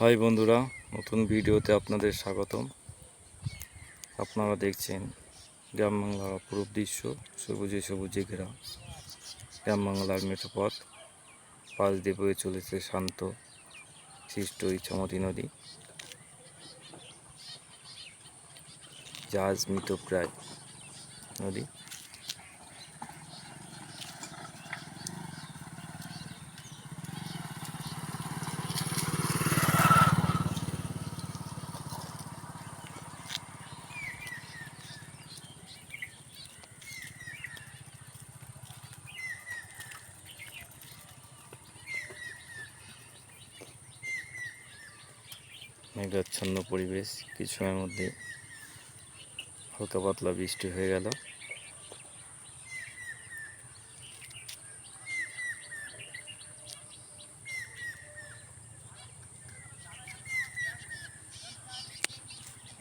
High বন্ধুরা, নতুন ভিডিওতে আপনাদের স্বাগতম। আপনারা দেখছেন গ্রাম বাংলার অপরূপ দৃশ্য, সবুজে সবুজে ঘেরা। গ্রাম বাংলার মেঠোপথ, পাশ দিয়ে বয়ে চলেছে শান্ত, সৃষ্ট ইচ্ছামতি নদী জাহাজ মৃতপ্রায় নদী। মেঘাচ্ছন্ন পরিবেশ কিছু সময়ের মধ্যে হালকা পাতলা বৃষ্টি হয়ে গেল।